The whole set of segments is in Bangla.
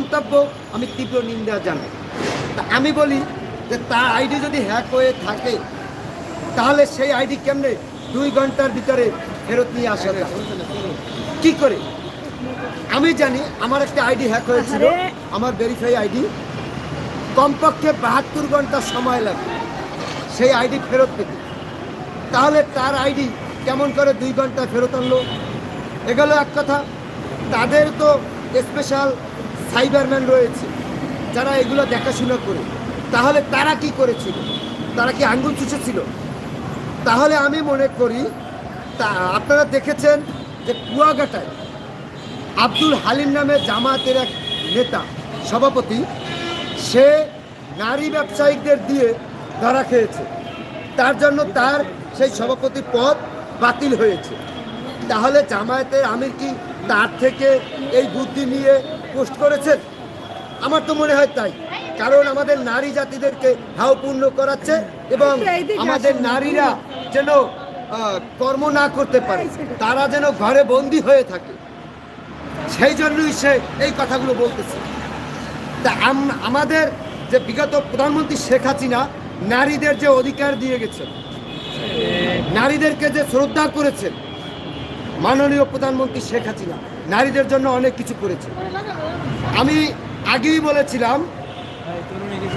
মন্তব্য আমি তীব্র নিন্দা জানাই। তা আমি বলি যে তার আইডি যদি হ্যাক হয়ে থাকে তাহলে সেই আইডি কেমনে দুই ঘণ্টার ভিতরে ফেরত নিয়ে আসা যায়? কি করে? আমি জানি আমার একটা আইডি হ্যাক হয়েছিল আমার ভেরিফাই আইডি। কমপক্ষে বাহাত্তর ঘণ্টা সময় লাগে সেই আইডি ফেরত পেতে। তাহলে তার আইডি কেমন করে দুই ঘণ্টা ফেরত আনলো? এগুলো এক কথা। তাদের তো স্পেশাল সাইবারম্যান রয়েছে, যারা এগুলো দেখাশোনা করে। তাহলে তারা কি করেছিল? তারা কি আঙ্গুল চুষেছিল? তাহলে আমি মনে করি, তা আপনারা দেখেছেন যে কুয়াঘাটায় আব্দুল হালিম নামে জামাতের এক নেতা, সভাপতি, সে নারী ব্যবসায়িকদের দিয়ে ধরা খেয়েছে। তার জন্য তার সেই সভাপতি পদ বাতিল হয়েছে। তাহলে জামায়াতের আমির কি তার থেকে এই বুদ্ধি নিয়ে পোস্ট করেছেন। আমার তো মনে হয় তাই। কারণ আমাদের নারী জাতিদেরকে ভাবপূর্ণ করাচ্ছে এবং আমাদের নারীরা যেন কর্ম না করতে পারে তারা যেন ঘরে বন্দি হয়ে থাকে। সেই জন্যই সে এই কথাগুলো বলতেছে। তা আম- আমাদের যে বিগত প্রধানমন্ত্রী শেখ হাসিনা নারীদের যে অধিকার দিয়ে গেছেন নারীদেরকে যে শ্রদ্ধা করেছেন মাননীয় প্রধানমন্ত্রী শেখ হাসিনা নারীদের জন্য অনেক কিছু করেছে। আমি আগেই বলেছিলাম,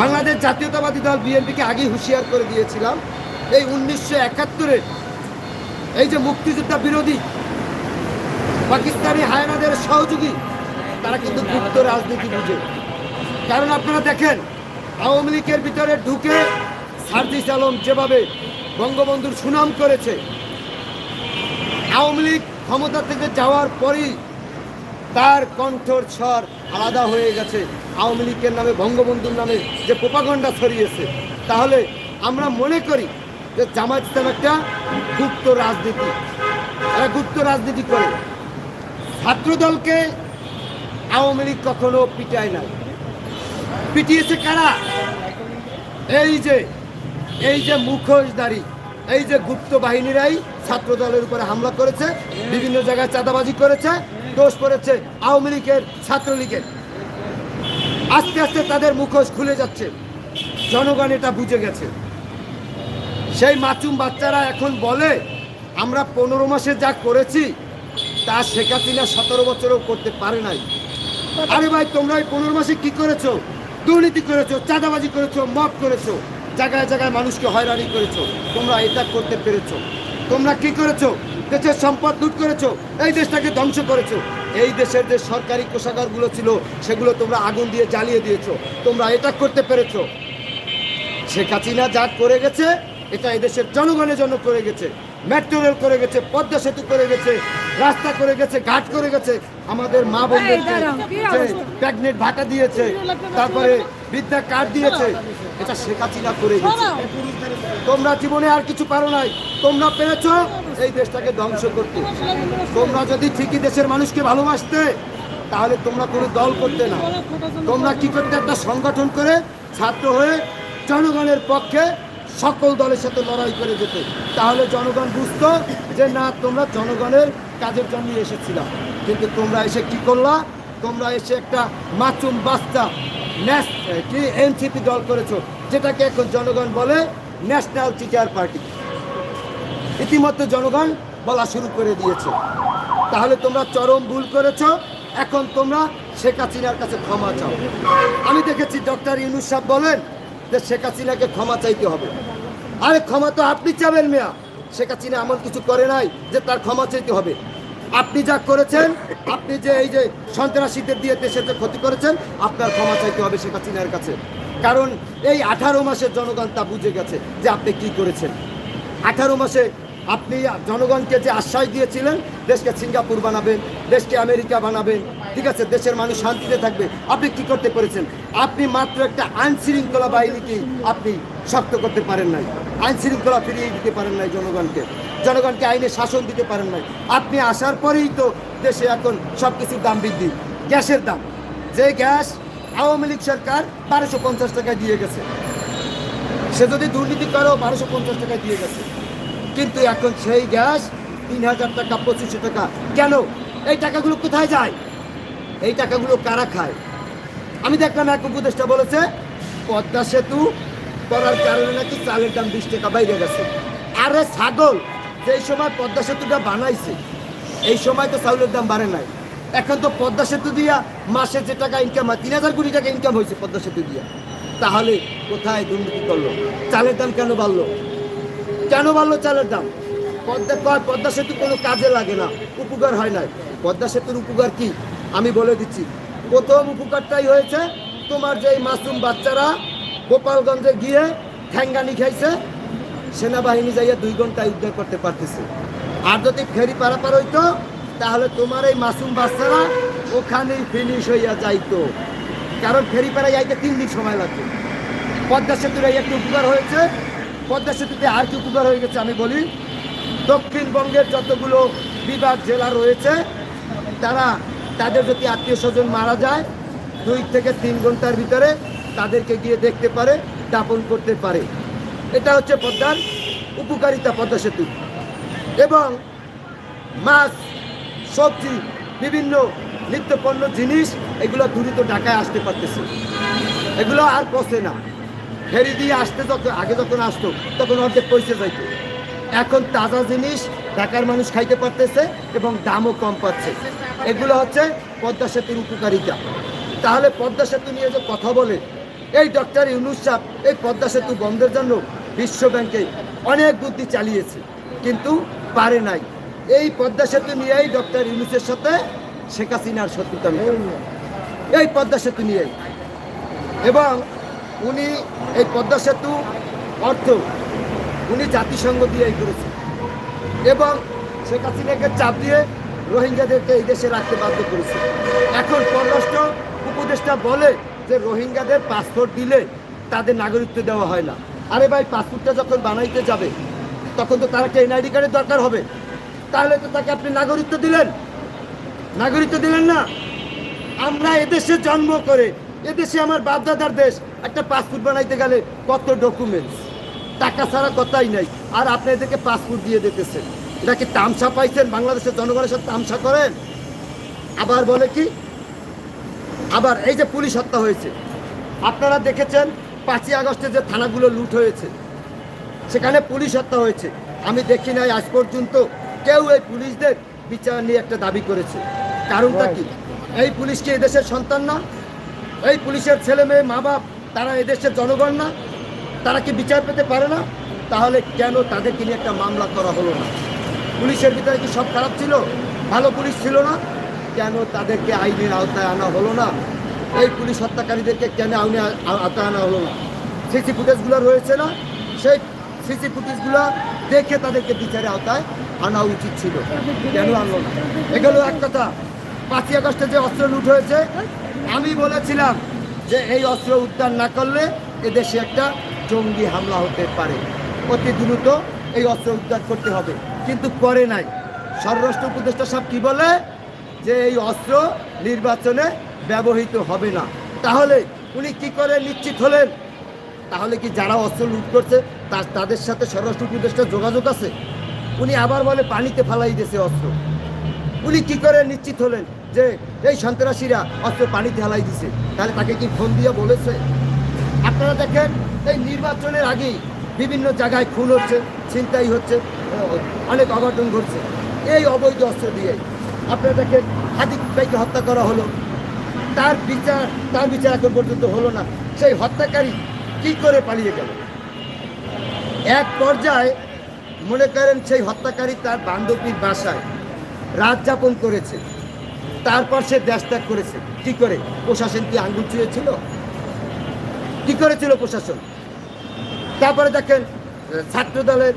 বাংলাদেশ জাতীয়তাবাদী দল বিএনপিকে আগেই হুঁশিয়ার করে দিয়েছিলাম। এই উনিশশো একাত্তরের এই যে মুক্তিযোদ্ধা বিরোধী পাকিস্তানি হায়নাদের সহযোগী, তারা কিন্তু গুপ্ত রাজনীতি বুঝে। কারণ আপনারা দেখেন, আওয়ামী লীগের ভিতরে ঢুকে সার্জিস আলম যেভাবে বঙ্গবন্ধুর সুনাম করেছে, আওয়ামী লীগ ক্ষমতা থেকে যাওয়ার পরই তার কণ্ঠর স্বর আলাদা হয়ে গেছে। আওয়ামী লীগের নামে, বঙ্গবন্ধুর নামে যে প্রোপাগন্ডা ছড়িয়েছে। তাহলে আমরা মনে করি যে জামাত ইসলাম একটা গুপ্ত রাজনীতি। এরা গুপ্ত রাজনীতি করে। ছাত্রদলকে আওয়ামী লীগ কখনো পিটায় নাই। পিটিয়েছে কারা? এই যে এই যে মুখোশধারী এই যে গুপ্ত বাহিনীরাই ছাত্রদলের উপরে হামলা করেছে, বিভিন্ন জায়গায় চাঁদাবাজি করেছে দোষ করেছে আওয়ামী লীগের, ছাত্রলীগের। আস্তে আস্তে তাদের মুখোশ খুলে যাচ্ছে। জনগণ এটা বুঝে গেছে। সেই মাচুম বাচ্চারা এখন বলে, আমরা পনেরো মাসে যা করেছি, তা শেখ হাসিনা সতেরো বছরও করতে পারে নাই। আরে ভাই, তোমরা এই পনেরো মাসে কি করেছ? দুর্নীতি করেছ, চাঁদাবাজি করেছ মপ করেছ, জায়গায় জায়গায় মানুষকে হয়রানি করেছ। তোমরা এটা করতে পেরেছ। তোমরা কি করেছ? দেশের সম্পদ লুট করেছ এই দেশটাকে ধ্বংস করেছ। এই দেশের যে সরকারি কোষাগারগুলো ছিল সেগুলো তোমরা আগুন দিয়ে জ্বালিয়ে দিয়েছ। তোমরা এটা করতে পেরেছ। শেখ হাসিনা যা করে গেছে এটা এদেশের জনগণের জন্য করে গেছে। মেট্রো রেল করে গেছে পদ্মা সেতু করে গেছে রাস্তা করে গেছে ঘাট করে গেছে। আমাদের মা অবস্থা? প্রেগনেন্ট ভাতা দিয়েছে তারপরে বিদ্যা কার্ড দিয়েছে। এটা শেখ হাসিনা করে গেছে তোমরা জীবনে আর কিছু পারো নাই। তোমরা পেরেছ এই দেশটাকে ধ্বংস করতে। তোমরা যদি ঠিকই দেশের মানুষকে ভালোবাসতে তাহলে তোমরা কোনো দল করতে না। তোমরা কি করতে? একটা সংগঠন করে ছাত্র হয়ে জনগণের পক্ষে সকল দলের সাথে লড়াই করে যেতে। তাহলে জনগণ বুঝতো যে না তোমরা জনগণের কাজের জন্য এসেছিলাম কিন্তু তোমরা এসে কি করলা? তোমরা এসে একটা মাচুম বাচ্চা এনসিপি দল করেছ, যেটাকে এখন জনগণ বলে ন্যাশনাল টিচার পার্টি। ইতিমধ্যে জনগণ বলা শুরু করে দিয়েছে। তাহলে তোমরা চরম ভুল করেছ, এখন তোমরা শেখ হাসিনার কাছে ক্ষমা চাও। আমি দেখেছি ডক্টর ইউনুস সাহেব বলেন যে শেখ হাসিনাকে ক্ষমা চাইতে হবে। আরে ক্ষমা তো আপনি চাবেন মেয়া। শেখ হাসিনা এমন কিছু করে নাই যে তার ক্ষমা চাইতে হবে। আপনি যা করেছেন, আপনি যে এই যে সন্ত্রাসীদের দিয়ে দেশের যে ক্ষতি করেছেন, আপনার ক্ষমা চাইতে হবে শেখ হাসিনার কাছে। কারণ এই আঠারো মাসের জনগণ তা বুঝে গেছে যে আপনি কি করেছেন। আঠারো মাসে আপনি জনগণকে যে আশ্বাস দিয়েছিলেন, দেশকে সিঙ্গাপুর বানাবেন, দেশকে আমেরিকা বানাবেন, ঠিক আছে, দেশের মানুষ শান্তিতে থাকবে, আপনি কি করতে পেরেছেন? আপনি মাত্র একটা আইন শৃঙ্খলা বাহিনীকে আপনি শক্ত করতে পারেন নাই। আইন শৃঙ্খলা ফিরিয়ে দিতে পারেন নাই জনগণকে। জনগণকে আইনে শাসন দিতে পারেন নাই। আপনি আসার পরেই তো দেশে এখন সব কিছুর দাম বৃদ্ধি। গ্যাসের দাম। যে গ্যাস আওয়ামী লীগ সরকার বারোশো পঞ্চাশ টাকায় দিয়ে গেছে। সে যদি দুর্নীতি করো বারোশো পঞ্চাশ টাকায় দিয়ে গেছে। কিন্তু এখন সেই গ্যাস তিন হাজার টাকা, পঁচিশশো টাকা। কেন? এই টাকাগুলো কোথায় যায়? এই টাকাগুলো কারা খায়? আমি দেখলাম এক উপদেষ্টা বলেছে, পদ্মা সেতু করার কারণে নাকি চালের দাম বিশ টাকা বাইরে গেছে। আরে ছাগল! যেই সময় পদ্মা সেতুটা বানাইছে, এই সময় তো চাউলের দাম বাড়ে নাই। এখন তো পদ্মা সেতু দিয়া মাসে যে টাকা ইনকাম হয়, তিন হাজার কোটি টাকা ইনকাম হয়েছে পদ্মা সেতু দিয়া। তাহলে কোথায় দুর্নীতি করল? চালের দাম কেন বাড়লো? কেন বাড়লো চালের দাম? পদ্মা পদ্মা সেতু কোনো কাজে লাগে না, উপকার হয় নাই। পদ্মা সেতুর উপকার কি? আমি বলে দিচ্ছি, প্রথম উপকারটাই হয়েছে তোমার যে মাসুম বাচ্চারা গোপালগঞ্জে গিয়ে ঠ্যাঙ্গানি খাইছে সেনাবাহিনী যাইয়া দুই ঘন্টায় উদ্ধার করতে পারতেছে। আর যদি ফেরি পারাপার হইতো, তাহলে তোমার এই মাসুম বাচ্চারা ওখানেই ফিনিশ হইয়া যাইতো। কারণ ফেরি পাড়ায় যাইতে তিন দিন সময় লাগবে। পদ্মা সেতুর একটু উপকার হয়েছে। পদ্মা সেতুতে আর কি উপকার হয়ে গেছে আমি বলি দক্ষিণবঙ্গের যতগুলো বিভাগ, জেলা রয়েছে, তারা তাদের যদি আত্মীয় স্বজন মারা যায়, দুই থেকে তিন ঘণ্টার ভিতরে তাদেরকে গিয়ে দেখতে পারে, দাপন করতে পারে। এটা হচ্ছে পদ্মার উপকারিতা পদ্মা সেতু এবং মাছ, সবজি, বিভিন্ন নিত্যপণ্য জিনিস এগুলো দ্রুত ঢাকায় আসতে পারতেছে। এগুলো আর পচে না। ফেরি দিয়ে আসতে যখন আগে যখন আসতো, তখন অর্ধেক পয়সা যাইতো। এখন তাজা জিনিস ঢাকার মানুষ খাইতে পারতেছে এবং দামও কম পাচ্ছে। এগুলো হচ্ছে পদ্মা সেতুর উপকারিতা। তাহলে পদ্মা সেতু নিয়ে যে কথা বলে এই ডক্টর ইউনুস সাহ এই পদ্মা সেতু বন্ধের জন্য বিশ্ব ব্যাংকে অনেক বুদ্ধি চালিয়েছে, কিন্তু পারে নাই। এই পদ্মা সেতু নিয়েই ডক্টর ইউনুসের সাথে শেখ হাসিনার শত্রুতা। এই পদ্মা সেতু নিয়েই। এবং উনি এই পদ্মা সেতু অর্থ উনি জাতিসংঘ দিয়েই করেছেন। এবং শেখ হাসিনাকে চাপ দিয়ে রোহিঙ্গাদেরকে এই দেশে রাখতে বাধ্য করেছে এখন পররাষ্ট্র উপদেষ্টা বলে যে রোহিঙ্গাদের পাসপোর্ট দিলে তাদের নাগরিকত্ব দেওয়া হয় না। আরে ভাই, পাসপোর্টটা যখন বানাইতে যাবে, তখন তো তার একটা এনআইডি কার্ডের দরকার হবে। তাহলে তো তাকে আপনি নাগরিকত্ব দিলেন। নাগরিকত্ব দিলেন না। আমরা এদেশে জন্ম করে, এদেশে আমার বাপদাদার দেশ, একটা পাসপোর্ট বানাইতে গেলে কত ডকুমেন্টস টাকা ছাড়া কথাই নাই। আর আপনি এদেরকে পাসপোর্ট দিয়ে দিতেছেন। এটা কি তামসা পাইছেন? বাংলাদেশের জনগণের সাথে তামসা করেন? আবার বলে কি? আবার এই যে পুলিশ হত্যা হয়েছে, আপনারা দেখেছেন পাঁচই আগস্টে যে থানাগুলো লুট হয়েছে, সেখানে পুলিশ হত্যা হয়েছে। আমি দেখি নাই আজ পর্যন্ত কেউ এই পুলিশদের বিচার নিয়ে একটা দাবি করেছে। কারণটা কি? এই পুলিশ কি এদেশের সন্তান না? এই পুলিশের ছেলে মেয়ে, মা বাপ, তারা এদেশের জনগণ না? তারা কি বিচার পেতে পারে না? তাহলে কেন তাদেরকে নিয়ে একটা মামলা করা হলো না? পুলিশের ভিতরে কি সব খারাপ ছিল? ভালো পুলিশ ছিল না? কেন তাদেরকে আইনের আওতায় আনা হলো না? এই পুলিশ হত্যাকারীদেরকে কেন আইনে আওতায় আনা হলো না? সিসি ফুটেজগুলো রয়েছে না? সেই সিসি ফুটেজগুলো দেখে তাদেরকে বিচারে আওতায় আনা উচিত ছিল। কেন আনলো না? এগুলো এক কথা। পাঁচই আগস্টে যে অস্ত্র লুট হয়েছে, আমি বলেছিলাম যে এই অস্ত্র উদ্ধার না করলে এদেশে একটা জঙ্গি হামলা হতে পারে। অতি দ্রুত এই অস্ত্র উদ্ধার করতে হবে। কিন্তু করে নাই। স্বরাষ্ট্র উপদেষ্টা সব কি বলে? যে এই অস্ত্র নির্বাচনে ব্যবহৃত হবে না। তাহলে উনি কি করে নিশ্চিত হলেন? তাহলে কি যারা অস্ত্র লুট করছে তা- তাদের সাথে স্বরাষ্ট্র উপদেষ্টা যোগাযোগ আছে? উনি আবার বলে, পানিতে ফালাই দিয়েছে অস্ত্র। উনি কি করে নিশ্চিত হলেন যে এই সন্ত্রাসীরা অস্ত্র পানিতে হালাই দিছে তাহলে তাকে কি ফোন দিয়ে বলেছে? আপনারা দেখেন, এই নির্বাচনের আগেই বিভিন্ন জায়গায় খুন হচ্ছে, ছিনতাই হচ্ছে অনেক অঘটন ঘটছে। এই অবৈধ অস্ত্র দিয়ে আপনারা দেখেন হাদিক ভাইকে হত্যা করা হলো। তার বিচার তার বিচার এখন পর্যন্ত হলো না। সেই হত্যাকারী কি করে পালিয়ে গেল? এক পর্যায়ে মনে করেন সেই হত্যাকারী তার বান্ধবীর বাসায় রাত যাপন করেছে। তারপর সে দেশ ত্যাগ করেছে। কি করে? প্রশাসন কি আঙ্গুল ছুঁয়েছিল? কি করেছিল প্রশাসন? তারপরে দেখেন আহ, ছাত্র দলের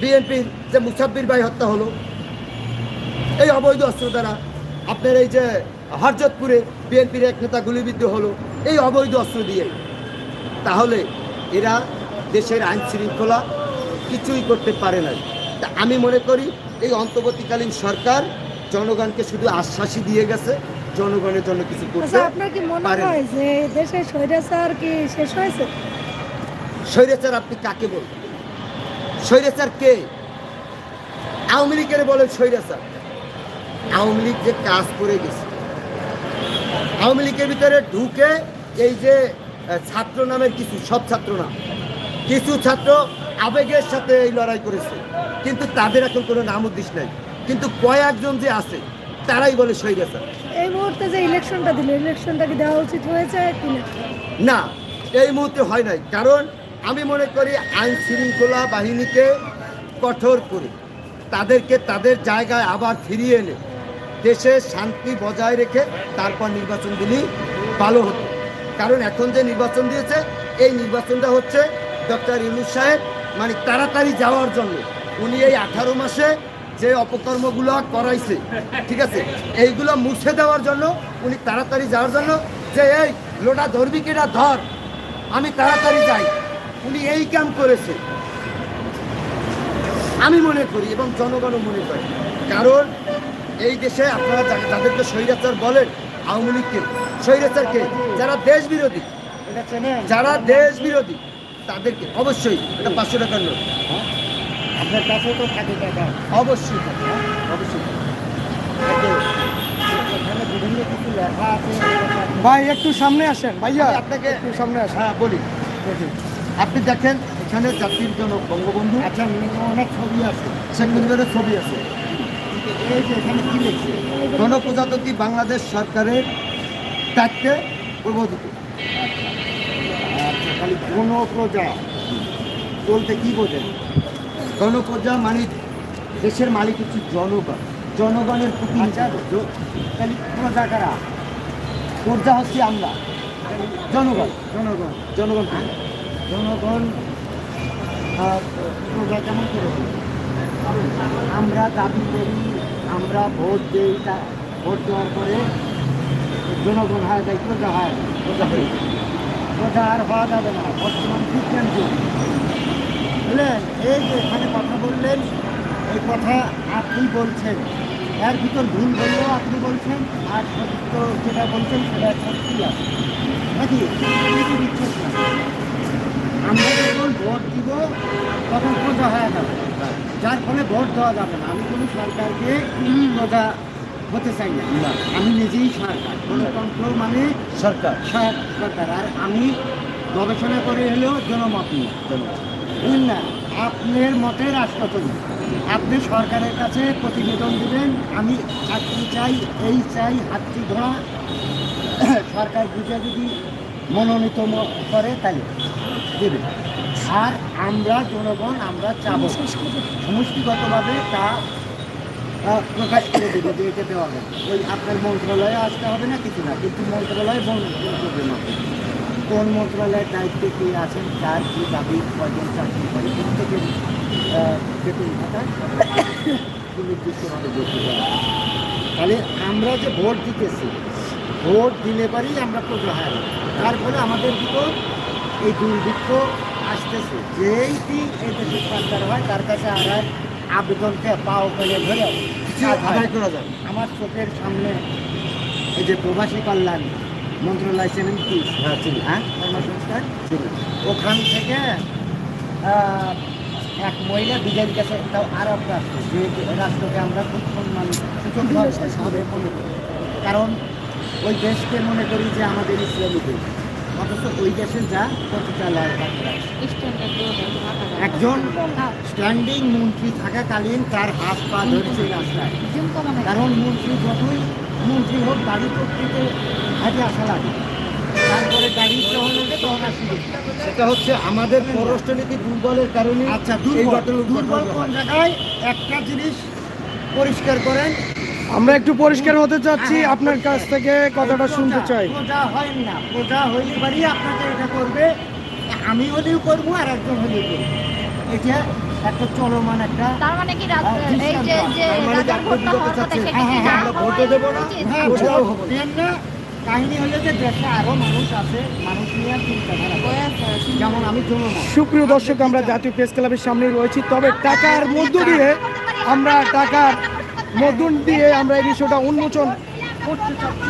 বিএনপির যে মুসাব্বির ভাই হত্যা হলো এই অবৈধ অস্ত্র দ্বারা আপনার এই যে হরজতপুরে বিএনপির এক নেতা গুলিবিদ্ধ হলো এই অবৈধ অস্ত্র দিয়ে তাহলে এরা দেশের আইন শৃঙ্খলা কিছুই করতে পারে না তা আমি মনে করি এই অন্তর্বর্তীকালীন সরকার জনগণকে শুধু আশ্বাসই দিয়ে গেছে জনগণের জন্য কিছু করতে আচ্ছা আপনার কি মনে হয় যে দেশের স্বৈরাচার কি শেষ হয়েছে? স্বৈরাচার আপনি কাকে বলবেন? স্বৈরাচার কে? আওয়ামী লীগের বলেন স্বৈরাচার। আওয়ামী লীগ যে কাজ করে গেছে। আওয়ামী লীগের ভিতরে ঢুকে এই যে ছাত্র নামের কিছু সব ছাত্র না কিছু ছাত্র আবেগের সাথে এই লড়াই করেছে। কিন্তু তাদের এখন কোনো নাম উদ্দেশ্য নাই। কিন্তু কয়েকজন যে আছে তারাই বলে শহীদ হাসান এই মুহূর্তে যে ইলেকশনটা দিল ইলেকশনটা কি দেওয়া উচিত হয়েছে কিনা না এই মুহূর্তে হয় নাই। কারণ আমি মনে করি আইন শৃঙ্খলা বাহিনীকে কঠোর করে তাদেরকে তাদের জায়গায় আবার ফিরিয়ে এনে দেশে শান্তি বজায় রেখে তারপর নির্বাচন দিলেই ভালো হতো। কারণ এখন যে নির্বাচন দিয়েছে, এই নির্বাচনটা হচ্ছে ডক্টর ইউনুস সাহেব মানে তাড়াতাড়ি যাওয়ার জন্য। উনি এই আঠারো মাসে যে অপকর্মগুলো করাইছে, ঠিক আছে, এইগুলো মুছে দেওয়ার জন্য, উনি তাড়াতাড়ি যাওয়ার জন্য যে, এই, লোটা ধরবি কিনা? ধর, আমি তাড়াতাড়ি যাই। উনি এই কাম করেছে। আমি মনে করি এবং জনগণও মনে করে। কারণ এই দেশে আপনারা যাদেরকে স্বৈরাচার বলেন আওয়ামী লীগকে স্বৈরাচারকে যারা দেশ বিরোধী যারা দেশ বিরোধী তাদেরকে অবশ্যই এটা পাঁচশো টাকার নোট। আপনার কাছেও তো থাকে টাকা। অবশ্যই হ্যাঁ, অবশ্যই বিভিন্ন কিছু লেখা আছে। ভাই একটু সামনে আসেন। ভাইয়া আপনাকে একটু সামনে আসেন। হ্যাঁ বলি। আপনি দেখেন এখানে জাতির জনক বঙ্গবন্ধু আচ্ছা অনেক ছবি আছে। শেখ মুজিবের ছবি আছে। এই যে এখানে কি লিখছে গণপ্রজাতন্ত্রী বাংলাদেশ সরকারের তাকে প্রবোধিত আচ্ছা খালি কোনো প্রজা বলতে কি বোঝেন? গণপ্রজা মানে দেশের মালিক হচ্ছে জনগণ। জনগণের প্রতি আচ্ছা খালি প্রজা কারা? প্রজা হচ্ছে আমরা। জনগণ। জনগণ। জনগণ জনগণ প্রজা কেমন করে আমরা দাবি করি, আমরা ভোট দিই ভোট দেওয়ার পরে জনগণ হয় তাই প্রজা হয়। প্রজা হয়ে প্রজা আর হওয়া যাবে না, বর্তমান যুগ বুঝলেন? এই যে এখানে কথা বললেন, এই কথা আপনি বলছেন। এর ভিতর ভুল বললেও আপনি বলছেন, আর সত্য যেটা বলছেন সেটা সত্যি আছে। নাকি? বিচ্ছেদ? না আমরা যখন ভোট দিব তখন প্রজা হয়ে যাবে। যার ফলে ভোট দেওয়া যাবে না। আমি কোনো সরকারকে প্রজা হতে চাই না। আমি নিজেই সরকার গণতন্ত্র মানে সরকার। সরকার আর আমি গবেষণা করে হলেও জনমত নিই। বুঝলেন না আপনার মতে রাষ্ট্রপতি। আপনি সরকারের কাছে প্রতিবেদন দেবেন আমি চাকরি চাই এই চাই হাতটি ধরা। সরকার বুঝে যদি মনোনীত করে তাহলে। দেবে। আর আমরা, জনগণ, আমরা চাবো। সমষ্টিগতভাবে তা প্রকাশ করে দেবে যে এটা দেওয়া হবে। ওই আপনার মন্ত্রণালয়ে আসতে হবে না, কিছু না। কিন্তু মন্ত্রণালয় বন্ধ করবে না কোন মন্ত্রণালয়ের দায়িত্বে কে আছেন, তার কি দাবি, কয়জন চাকরি করে, প্রত্যেকের বেতন ভাতা সুনির্দিষ্টভাবে দেখতে হবে। তাহলে আমরা যে ভোট দিতেছি, ভোট দিলে পারেই আমরা প্রজা হয় তার ফলে আমাদের ভিতর এই দুর্ভিক্ষ আসতেছে। যেইটি এই দেশের সরকার হয় তার কাছে আমার আবেদনকে পাও ধরে আদায় করা যাবে। আমার চোখের সামনে এই যে প্রবাসী কল্যাণ মন্ত্রণালয় ছিলেন কি? হ্যাঁ হ্যাঁ কর্মসংস্থান ওখান থেকে এক মহিলা বিজেপি কাছে তাও আরব রাষ্ট্র যে রাষ্ট্রকে আমরা খুব সম্মান মনে করি। কারণ ওই দেশকে মনে করি যে আমাদের ইসলামী দেশ। অথচ ওই দেশে যা পতিতালয় একজন স্ট্যান্ডিং মন্ত্রী থাকাকালীন তার হাত পা ধরেছে রাস্তায়। কারণ মন্ত্রী যতই মন্ত্রী হোক গাড়ি করতে হাজে আসা লাগে। তারপরে গাড়ি যখন তখন সেটা হচ্ছে আমাদের পররাষ্ট্রনীতি দুর্বলের কারণে আচ্ছা দুর্বল। দুর্বল কোন জায়গায় একটা জিনিস পরিষ্কার করেন আমরা একটু পরিষ্কার হতে চাচ্ছি হ্যাঁ, আপনার কাছ থেকে কথাটা শুনতে চাই। হয় না হইলে পারি আপনাকে এটা করবে আমি হলেও করব আর একজন হলেও করব। এটা একটা চলমান একটা তার মানে কি হ্যাঁ, এই যে মানে হ্যাঁ, হ্যাঁ, না। ভোটও? হ্যাঁ। দেন না কাহিনী হলো দেশে আরও মানুষ আছে মানুষ নিয়ে চিন্তাধারা যেমন আমি সুপ্রিয় দর্শক আমরা জাতীয় প্রেস ক্লাবের সামনে রয়েছি তবে টাকার মধ্য দিয়ে আমরা টাকার মধ্য দিয়ে আমরা এই বিষয়টা উন্মোচন করতে চাচ্ছি